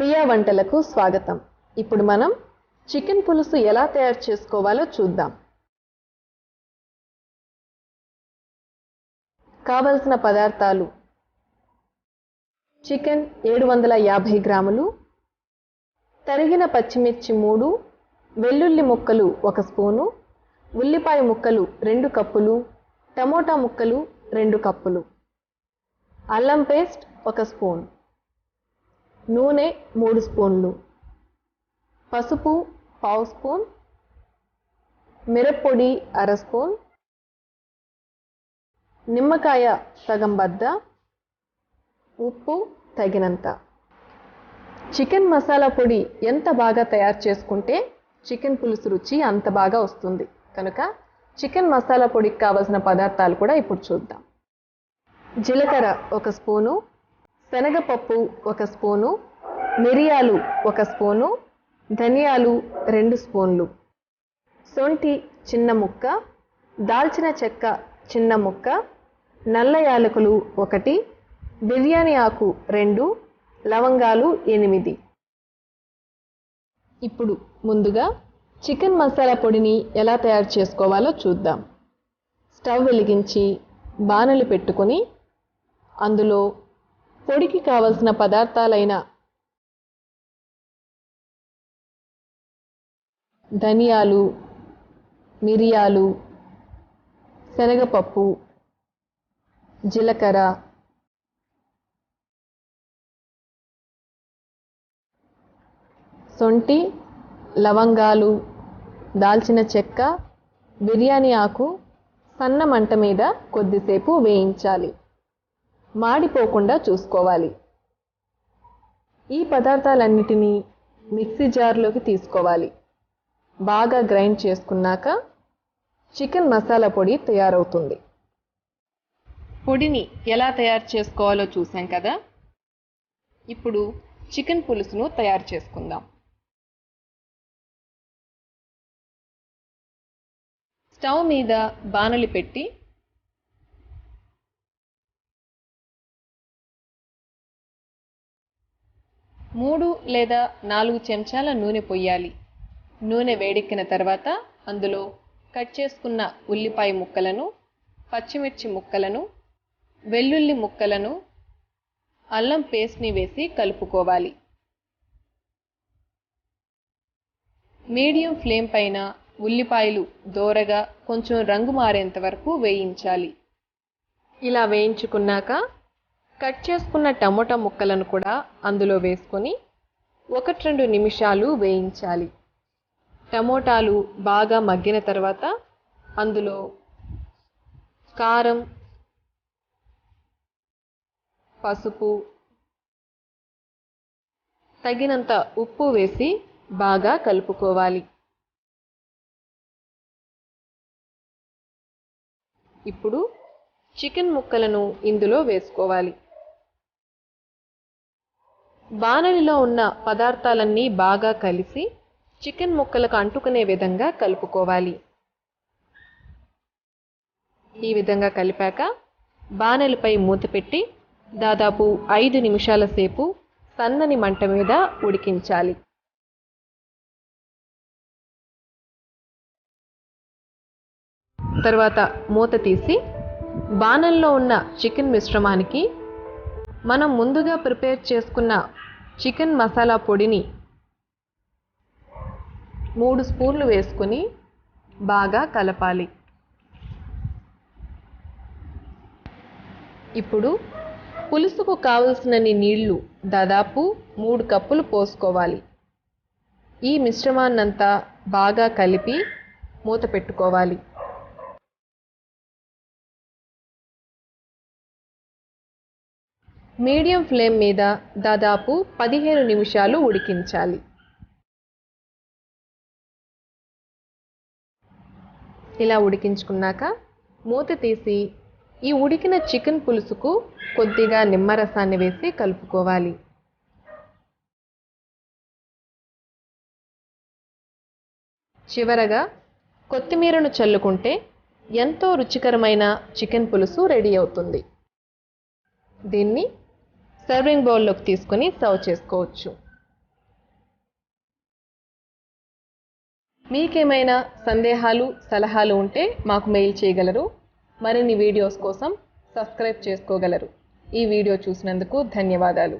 ప్రియా వంటలకు స్వాగతం. ఇప్పుడు మనం చికెన్ పులుసు ఎలా తయారు చేసుకోవాలో చూద్దాం. కావలసిన పదార్థాలు. చికెన్ ఏడు వందల యాభై గ్రాములు. తరిగిన పచ్చిమిర్చి మూడు. వెల్లుల్లి ముక్కలు ఒక స్పూను. ఉల్లిపాయ ముక్కలు రెండు కప్పులు. టమోటా ముక్కలు రెండు కప్పులు. అల్లం పేస్ట్ ఒక స్పూన్. నూనె మూడు స్పూన్లు. పసుపు పావు స్పూన్. మిరప్పొడి అర స్పూన్. నిమ్మకాయ సగం బద్ద. ఉప్పు తగినంత. చికెన్ మసాలా పొడి ఎంత బాగా తయారు చేసుకుంటే చికెన్ పులుసు రుచి అంత బాగా వస్తుంది. కనుక చికెన్ మసాలా పొడికి కావలసిన పదార్థాలు కూడా ఇప్పుడు చూద్దాం. జీలకర్ర ఒక స్పూను. శనగపప్పు ఒక స్పూను మిరియాలు ఒక స్పూను ధనియాలు రెండు స్పూన్లు. సొంటి చిన్న ముక్క దాల్చిన చెక్క చిన్న ముక్క నల్ల యాలకులు ఒకటి బిర్యానీ ఆకు రెండు లవంగాలు ఎనిమిది. ఇప్పుడు ముందుగా చికెన్ మసాలా పొడిని ఎలా తయారు చేసుకోవాలో చూద్దాం. స్టవ్ వెలిగించి బాణలు పెట్టుకొని అందులో పొడికి కావలసిన పదార్థాలైన ధనియాలు మిరియాలు శనగపప్పు జీలకర్ర సొంటి లవంగాలు దాల్చిన చెక్క బిర్యానీ ఆకు సన్న మంట మీద కొద్దిసేపు వేయించాలి. మాడిపోకుండా చూసుకోవాలి. ఈ పదార్థాలన్నిటినీ మిక్సీ జార్లోకి తీసుకోవాలి. బాగా గ్రైండ్ చేసుకున్నాక చికెన్ మసాలా పొడి తయారవుతుంది. పొడిని ఎలా తయారు చేసుకోవాలో చూసాం కదా? ఇప్పుడు చికెన్ పులుసును తయారు చేసుకుందాం. స్టవ్ మీద బాణలి పెట్టి మూడు లేదా నాలుగు చెంచాల నూనె పొయ్యాలి. నూనె వేడెక్కిన తర్వాత అందులో కట్ చేసుకున్న ఉల్లిపాయ ముక్కలను పచ్చిమిర్చి ముక్కలను వెల్లుల్లి ముక్కలను అల్లం పేస్ట్ని వేసి కలుపుకోవాలి. మీడియం ఫ్లేమ్ పైన ఉల్లిపాయలు దోరగా కొంచెం రంగు మారేంత వరకు వేయించాలి. ఇలా వేయించుకున్నాక కట్ చేసుకున్న టమోటా ముక్కలను కూడా అందులో వేసుకొని ఒకటి రెండు నిమిషాలు వేయించాలి. టమోటాలు బాగా మగ్గిన తర్వాత అందులో కారం పసుపు తగినంత ఉప్పు వేసి బాగా కలుపుకోవాలి. ఇప్పుడు చికెన్ ముక్కలను ఇందులో వేసుకోవాలి. బాణలిలో ఉన్న పదార్థాలన్నీ బాగా కలిసి చికెన్ ముక్కలకు అంటుకునే విధంగా కలుపుకోవాలి. ఈ విధంగా కలిపాక బాణలిపై మూత పెట్టి దాదాపు ఐదు నిమిషాల సేపు సన్నని మంట మీద ఉడికించాలి. తర్వాత మూత తీసి బాణంలో ఉన్న చికెన్ మిశ్రమానికి మనం ముందుగా ప్రిపేర్ చేసుకున్న చికెన్ మసాలా పొడిని మూడు స్పూన్లు వేసుకొని బాగా కలపాలి. ఇప్పుడు పులుసుకు కావలసినన్ని నీళ్ళు దాదాపు మూడు కప్పులు పోసుకోవాలి. ఈ మిశ్రమాన్నంతా బాగా కలిపి మూత పెట్టుకోవాలి. మీడియం ఫ్లేమ్ మీద దాదాపు పదిహేను నిమిషాలు ఉడికించాలి. ఇలా ఉడికించుకున్నాక మూత తీసి ఈ ఉడికిన చికెన్ పులుసుకు కొద్దిగా నిమ్మరసాన్ని వేసి కలుపుకోవాలి. చివరగా కొత్తిమీరను చల్లుకుంటే ఎంతో రుచికరమైన చికెన్ పులుసు రెడీ అవుతుంది. దీన్ని సర్వింగ్ బౌల్లోకి తీసుకుని సర్వ్ చేసుకోవచ్చు. మీకేమైనా సందేహాలు సలహాలు ఉంటే మాకు మెయిల్ చేయగలరు. మరిన్ని వీడియోస్ కోసం సబ్స్క్రైబ్ చేసుకోగలరు. ఈ వీడియో చూసినందుకు ధన్యవాదాలు.